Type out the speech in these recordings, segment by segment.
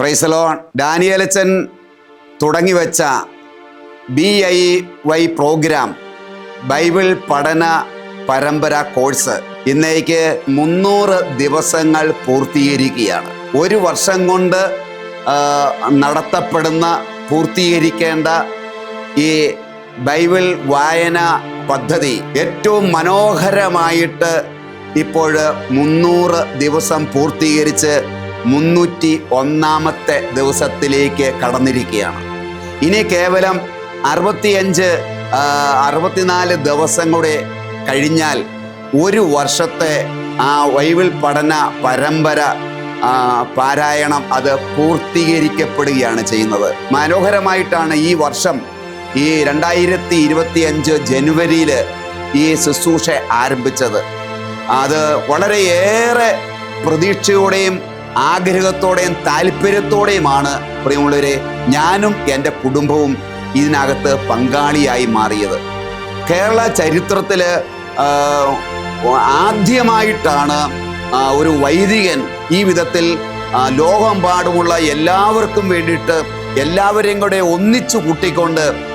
പ്രൈസലോൺ ഡാനിയലച്ചൻ തുടങ്ങി വെച്ച B I Y program bible പഠന പരമ്പര കോഴ്സ് ഇന്നേക്ക് മുന്നൂറ് ദിവസങ്ങൾ പൂർത്തീകരിക്കുകയാണ്. ഒരു വർഷം കൊണ്ട് നടത്തപ്പെടുന്ന പൂർത്തീകരിക്കേണ്ട ഈ ബൈബിൾ വായന പദ്ധതി ഏറ്റവും മനോഹരമായിട്ട് ഇപ്പോൾ മുന്നൂറ് ദിവസം പൂർത്തീകരിച്ച് മുന്നൂറ്റി ഒന്നാമത്തെ ദിവസത്തിലേക്ക് കടന്നിരിക്കുകയാണ്. ഇനി കേവലം അറുപത്തിയഞ്ച് അറുപത്തിനാല് ദിവസം കൂടെ കഴിഞ്ഞാൽ ഒരു വർഷത്തെ ആ വൈവിൽ പഠന പരമ്പര പാരായണം അത് പൂർത്തീകരിക്കപ്പെടുകയാണ് ചെയ്യുന്നത്. മനോഹരമായിട്ടാണ് ഈ വർഷം ഈ രണ്ടായിരത്തി ഇരുപത്തി അഞ്ച് ജനുവരിയിൽ ഈ ശുശ്രൂഷ ആരംഭിച്ചത്. അത് വളരെയേറെ പ്രതീക്ഷയോടെയും ആഗ്രഹത്തോടെയും താല്പര്യത്തോടെയുമാണ് പ്രിയമുള്ളവരെ ഞാനും എന്റെ കുടുംബവും ഇതിനകത്ത് പങ്കാളിയായി മാറിയത്. കേരള ചരിത്രത്തിൽ ആദ്യമായിട്ടാണ് ഒരു വൈദികൻ ഈ വിധത്തിൽ ലോകം ലോകമെമ്പാടുമുള്ള എല്ലാവർക്കും വേണ്ടിയിട്ട് എല്ലാവരെയും കൂടെ ഒന്നിച്ചു കൂട്ടിക്കൊണ്ട്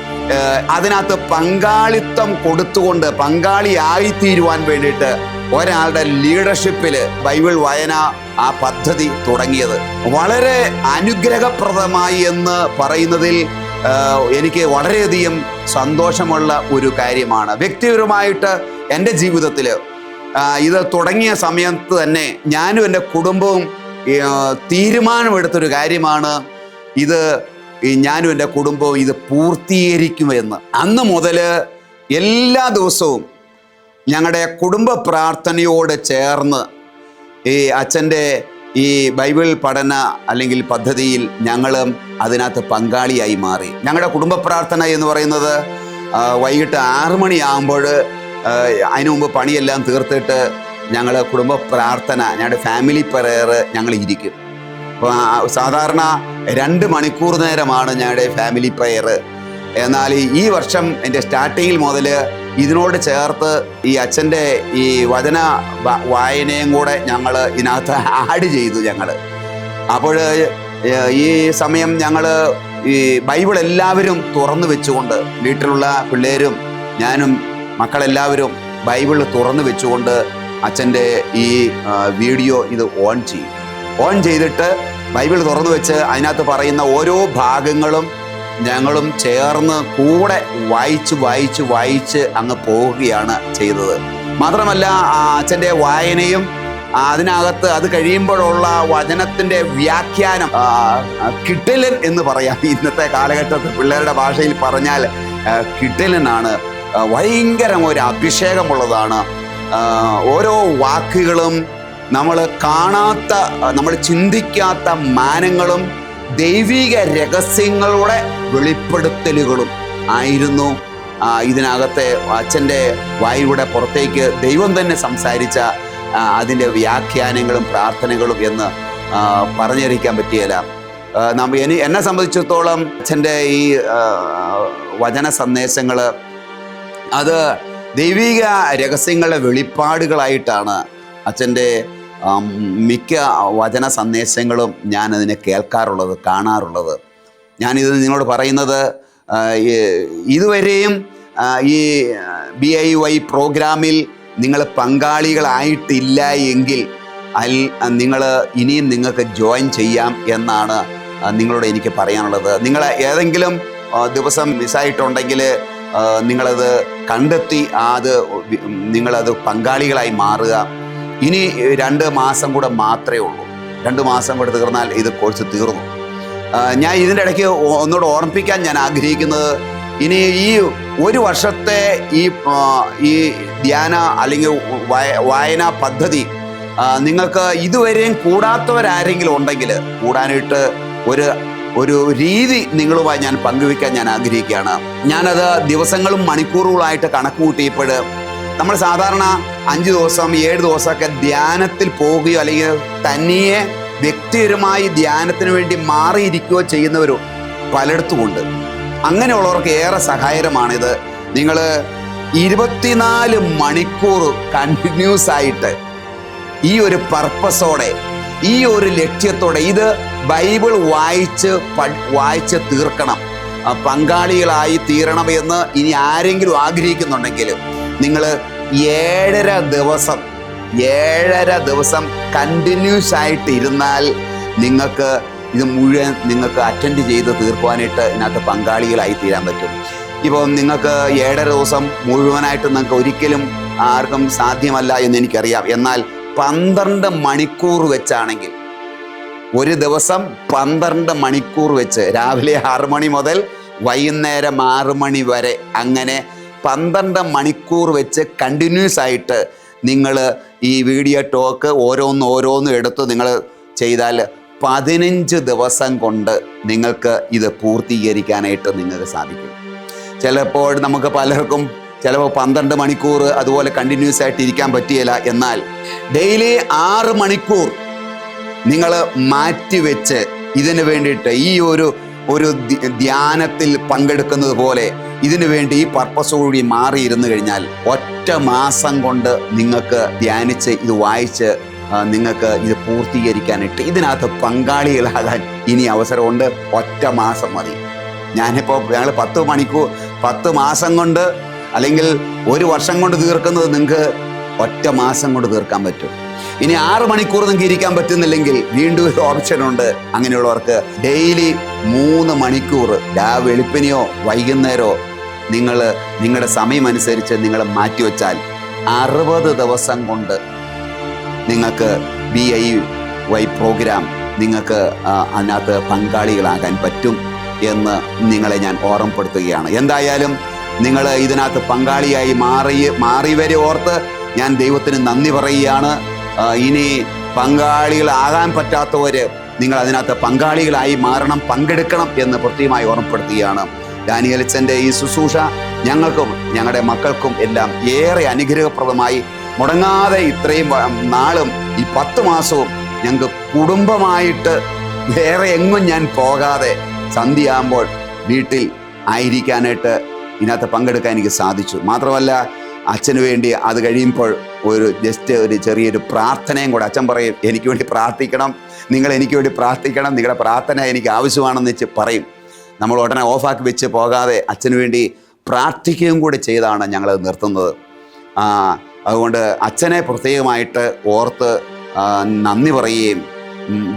അതിനകത്ത് പങ്കാളിത്തം കൊടുത്തുകൊണ്ട് പങ്കാളിയായിത്തീരുവാൻ വേണ്ടിയിട്ട് ഒരാളുടെ ലീഡർഷിപ്പിൽ ബൈബിൾ വായന ആ പദ്ധതി തുടങ്ങിയത്. വളരെ അനുഗ്രഹപ്രദമായി എന്ന് പറയുന്നതിൽ എനിക്ക് വളരെയധികം സന്തോഷമുള്ള ഒരു കാര്യമാണ്. വ്യക്തിപരമായിട്ട് എന്റെ ജീവിതത്തിൽ ഇത് തുടങ്ങിയ സമയത്ത് തന്നെ ഞാനും എന്റെ കുടുംബവും തീരുമാനമെടുത്തൊരു കാര്യമാണ് ഇത് ഞാനും എന്റെ കുടുംബവും ഇത് പൂർത്തീകരിക്കുമെന്ന്. അന്ന് മുതൽ എല്ലാ ദിവസവും ഞങ്ങളുടെ കുടുംബ പ്രാർത്ഥനയോട് ചേർന്ന് ഈ അച്ഛന്റെ ഈ ബൈബിൾ പഠന അല്ലെങ്കിൽ പദ്ധതിയിൽ ഞങ്ങളും അതിനകത്ത് പങ്കാളിയായി മാറി. ഞങ്ങളുടെ കുടുംബ പ്രാർത്ഥന എന്ന് പറയുന്നത് വൈകിട്ട് ആറ് മണിയാകുമ്പോൾ അതിനു മുമ്പ് പണിയെല്ലാം തീർത്തിട്ട് ഞങ്ങൾ കുടുംബ പ്രാർത്ഥന ഞങ്ങളുടെ ഫാമിലി പ്രയർ ഞങ്ങൾ ഇരിക്കും. അപ്പോൾ സാധാരണ രണ്ട് മണിക്കൂർ നേരമാണ് ഞങ്ങളുടെ ഫാമിലി പ്രയർ. എന്നാൽ ഈ വർഷം എന്റെ സ്റ്റാർട്ടിങ്ങിൽ മുതൽ ഇതിനോട് ചേർത്ത് ഈ അച്ഛന്റെ ഈ വചന വായനയും കൂടെ ഞങ്ങൾ ഇതിനകത്ത് ആഡ് ചെയ്തു ഞങ്ങൾ അപ്പോൾ ഈ സമയം ഞങ്ങൾ ഈ ബൈബിൾ എല്ലാവരും തുറന്നു വെച്ചുകൊണ്ട് വീട്ടിലുള്ള പിള്ളേരും ഞാനും മക്കളെല്ലാവരും ബൈബിൾ തുറന്നു വെച്ചുകൊണ്ട് അച്ഛന്റെ ഈ വീഡിയോ ഇത് ഓൺ ചെയ്യും. ഓൺ ചെയ്തിട്ട് ബൈബിൾ തുറന്നു വെച്ച് അതിനകത്ത് പറയുന്ന ഓരോ ഭാഗങ്ങളും ഞങ്ങളും ചേർന്ന് കൂടെ വായിച്ച് വായിച്ച് വായിച്ച് അങ്ങ് പോവുകയാണ് ചെയ്തത്. മാത്രമല്ല അച്ഛന്റെ വായനയും അതിനകത്ത് അത് കഴിയുമ്പോഴുള്ള വചനത്തിന്റെ വ്യാഖ്യാനം കിട്ടലൻ എന്ന് പറയാം. ഇന്നത്തെ കാലഘട്ടത്തിൽ പിള്ളേരുടെ ഭാഷയിൽ പറഞ്ഞാൽ കിട്ടലനാണ്. ഭയങ്കരം ഒരു അഭിഷേകമുള്ളതാണ്. ഓരോ വാക്കുകളും നമ്മൾ കാണാത്ത നമ്മൾ ചിന്തിക്കാത്ത മാനങ്ങളും ദൈവിക രഹസ്യങ്ങളുടെ വെളിപ്പെടുത്തലുകളും ആയിരുന്നു. ഇതിനകത്തെ അച്ഛന്റെ വായിലൂടെ പുറത്തേക്ക് ദൈവം തന്നെ സംസാരിച്ച അതിന്റെ വ്യാഖ്യാനങ്ങളും പ്രാർത്ഥനകളും എന്ന് പറഞ്ഞറിയിക്കാൻ പറ്റിയല്ല. നമ്മ എനി എന്നെ സംബന്ധിച്ചിടത്തോളം അച്ഛന്റെ ഈ വചന സന്ദേശങ്ങൾ അത് ദൈവിക രഹസ്യങ്ങളുടെ വെളിപ്പാടുകളായിട്ടാണ് അച്ഛന്റെ മിക്ക വചന സന്ദേശങ്ങളും ഞാൻ അതിനെ കേൾക്കാറുള്ളത് കാണാറുള്ളത്. ഞാനിത് നിങ്ങളോട് പറയുന്നത് ഇതുവരെയും ഈ ബി ഐ വൈ പ്രോഗ്രാമിൽ നിങ്ങൾ പങ്കാളികളായിട്ടില്ല എങ്കിൽ അൽ നിങ്ങൾ ഇനിയും നിങ്ങൾക്ക് ജോയിൻ ചെയ്യാം എന്നാണ് നിങ്ങളോട് എനിക്ക് പറയാനുള്ളത്. നിങ്ങൾ ഏതെങ്കിലും ദിവസം മിസ്സായിട്ടുണ്ടെങ്കിൽ നിങ്ങളത് കണ്ടെത്തി അത് നിങ്ങളത് പങ്കാളികളായി മാറുക. ഇനി രണ്ട് മാസം കൂടെ മാത്രമേ ഉള്ളൂ. രണ്ട് മാസം കൂടെ തീർന്നാൽ ഇത് കോഴ്സ് തീർന്നു. ഞാൻ ഇതിന്റെ ഇടയ്ക്ക് ഒന്നുകൂടെ ഓർമ്മിപ്പിക്കാൻ ഞാൻ ആഗ്രഹിക്കുന്നത് ഇനി ഈ ഒരു വർഷത്തെ ഈ ഈ ധ്യാന അല്ലെങ്കിൽ വായ- വായനാ പദ്ധതി നിങ്ങൾക്ക് ഇതുവരെയും കൂടാത്തവരാരെങ്കിലും ഉണ്ടെങ്കിൽ കൂടാനായിട്ട് ഒരു ഒരു രീതി നിങ്ങളുമായി ഞാൻ പങ്കുവെക്കാൻ ഞാൻ ആഗ്രഹിക്കുകയാണ്. ഞാനത് ദിവസങ്ങളും മണിക്കൂറുകളായിട്ട് കണക്ക് കൂട്ടിയപ്പോൾ നമ്മൾ സാധാരണ അഞ്ച് ദിവസം ഏഴ് ദിവസമൊക്കെ ധ്യാനത്തിൽ പോവുകയോ അല്ലെങ്കിൽ തനിയെ വ്യക്തിപരമായി ധ്യാനത്തിന് വേണ്ടി മാറിയിരിക്കുകയോ ചെയ്യുന്നവരും പലയിടത്തുമുണ്ട് അങ്ങനെയുള്ളവർക്ക് ഏറെ സഹായകരമാണിത്. നിങ്ങൾ ഇരുപത്തിനാല് മണിക്കൂർ കണ്ടിന്യൂസ് ആയിട്ട് ഈ ഒരു പർപ്പസോടെ ഈ ഒരു ലക്ഷ്യത്തോടെ ഇത് ബൈബിൾ വായിച്ച് വായിച്ച് തീർക്കണം. പങ്കാളികളായി തീരണം എന്ന് ഇനി ആരെങ്കിലും ആഗ്രഹിക്കുന്നുണ്ടെങ്കിൽ നിങ്ങൾ ഏഴര ദിവസം ഏഴര ദിവസം കണ്ടിന്യൂസ് ആയിട്ട് ഇരുന്നാൽ നിങ്ങൾക്ക് ഇത് മുഴുവൻ നിങ്ങൾക്ക് അറ്റൻഡ് ചെയ്ത് തീർക്കുവാനായിട്ട് ഇതിനകത്ത് പങ്കാളികളായി തീരാൻ പറ്റും. ഇപ്പം നിങ്ങൾക്ക് ഏഴര ദിവസം മുഴുവനായിട്ട് നിങ്ങൾക്ക് ഒരിക്കലും ആർക്കും സാധ്യമല്ല എന്ന് എനിക്കറിയാം. എന്നാൽ പന്ത്രണ്ട് മണിക്കൂർ വെച്ചാണെങ്കിൽ ഒരു ദിവസം പന്ത്രണ്ട് മണിക്കൂർ വെച്ച് രാവിലെ ആറ് മണി മുതൽ വൈകുന്നേരം ആറ് മണി വരെ അങ്ങനെ പന്ത്രണ്ട് മണിക്കൂർ വെച്ച് കണ്ടിന്യൂസ് ആയിട്ട് നിങ്ങൾ ഈ വീഡിയോ ടോക്ക് ഓരോന്ന് ഓരോന്ന് എടുത്ത് നിങ്ങൾ ചെയ്താൽ പതിനഞ്ച് ദിവസം കൊണ്ട് നിങ്ങൾക്ക് ഇത് പൂർത്തീകരിക്കാനായിട്ട് നിങ്ങൾക്ക് സാധിക്കും. ചിലപ്പോൾ നമുക്ക് പലർക്കും ചിലപ്പോൾ പന്ത്രണ്ട് മണിക്കൂർ അതുപോലെ കണ്ടിന്യൂസ് ആയിട്ട് ഇരിക്കാൻ പറ്റിയില്ല എന്നാൽ ഡെയിലി ആറ് മണിക്കൂർ നിങ്ങൾ മാറ്റിവെച്ച് ഇതിനു വേണ്ടിയിട്ട് ഈ ഒരു ഒരു ധ്യാനത്തിൽ പങ്കെടുക്കുന്നത് പോലെ ഇതിനു വേണ്ടി ഈ പർപ്പസോടുകൂടി മാറിയിരുന്നു കഴിഞ്ഞാൽ ഒറ്റ മാസം കൊണ്ട് നിങ്ങൾക്ക് ധ്യാനിച്ച് ഇത് വായിച്ച് നിങ്ങൾക്ക് ഇത് പൂർത്തീകരിക്കാനായിട്ട് ഇതിനകത്ത് പങ്കാളികളാകാൻ ഇനി അവസരമുണ്ട്. ഒറ്റ മാസം മതി. ഞാനിപ്പോൾ ഞങ്ങൾ പത്ത് മണിക്കൂർ പത്ത് മാസം കൊണ്ട് അല്ലെങ്കിൽ ഒരു വർഷം കൊണ്ട് തീർക്കുന്നത് നിങ്ങൾക്ക് ഒറ്റ മാസം കൊണ്ട് തീർക്കാൻ പറ്റും. ഇനി ആറ് മണിക്കൂർ നിങ്ങൾക്ക് ഇരിക്കാൻ പറ്റുന്നില്ലെങ്കിൽ വീണ്ടും ഒരു ഓപ്ഷൻ ഉണ്ട്. അങ്ങനെയുള്ളവർക്ക് ഡെയിലി മൂന്ന് മണിക്കൂർ രാ വെളുപ്പിനെയോ വൈകുന്നേരോ നിങ്ങൾ നിങ്ങളുടെ സമയമനുസരിച്ച് നിങ്ങൾ മാറ്റിവെച്ചാൽ അറുപത് ദിവസം കൊണ്ട് നിങ്ങൾക്ക് ബി ഐ വൈ പ്രോഗ്രാം നിങ്ങൾക്ക് അതിനകത്ത് പങ്കാളികളാകാൻ പറ്റും എന്ന് നിങ്ങളെ ഞാൻ ഓർമ്മപ്പെടുത്തുകയാണ്. എന്തായാലും നിങ്ങൾ ഇതിനകത്ത് പങ്കാളിയായി മാറി മാറി വരെ ഓർത്ത് ഞാൻ ദൈവത്തിന് നന്ദി പറയുകയാണ്. ഇനി പങ്കാളികളാകാൻ പറ്റാത്തവർ നിങ്ങൾ അതിനകത്ത് പങ്കാളികളായി മാറണം പങ്കെടുക്കണം എന്ന് പ്രത്യേകമായി ഓർമ്മപ്പെടുത്തുകയാണ്. ഡാനിയലിച്ചന്റെ ഈ ശുശ്രൂഷ ഞങ്ങൾക്കും ഞങ്ങളുടെ മക്കൾക്കും എല്ലാം ഏറെ അനുഗ്രഹപ്രദമായി. മുടങ്ങാതെ ഇത്രയും നാളും ഈ പത്ത് മാസവും ഞങ്ങൾക്ക് കുടുംബമായിട്ട് വേറെ എങ്ങും ഞാൻ പോകാതെ സന്ധ്യയാകുമ്പോൾ വീട്ടിൽ ആയിരിക്കാനായിട്ട് ഇതിനകത്ത് പങ്കെടുക്കാൻ എനിക്ക് സാധിച്ചു. മാത്രമല്ല അച്ഛന് വേണ്ടി അത് കഴിയുമ്പോൾ ഒരു ജസ്റ്റ് ഒരു ചെറിയൊരു പ്രാർത്ഥനയും കൂടെ അച്ഛൻ പറയും എനിക്ക് വേണ്ടി പ്രാർത്ഥിക്കണം നിങ്ങൾ എനിക്ക് വേണ്ടി പ്രാർത്ഥിക്കണം നിങ്ങളുടെ പ്രാർത്ഥന എനിക്ക് ആവശ്യമാണെന്ന് വെച്ച് പറയും. നമ്മൾ ഉടനെ ഓഫാക്കി വെച്ച് പോകാതെ അച്ഛന് വേണ്ടി പ്രാർത്ഥിക്കുകയും കൂടി ചെയ്താണ് ഞങ്ങളത് നിർത്തുന്നത്. അതുകൊണ്ട് അച്ഛനെ പ്രത്യേകമായിട്ട് ഓർത്ത് നന്ദി പറയുകയും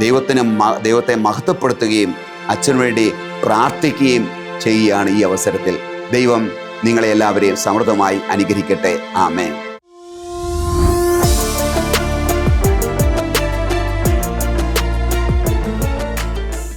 ദൈവത്തിന് ദൈവത്തെ മഹത്വപ്പെടുത്തുകയും അച്ഛനു വേണ്ടി പ്രാർത്ഥിക്കുകയും ചെയ്യുകയാണ് ഈ അവസരത്തിൽ. ദൈവം നിങ്ങളെ എല്ലാവരെയും സമൃദ്ധമായി അനുഗ്രഹിക്കട്ടെ. ആമേ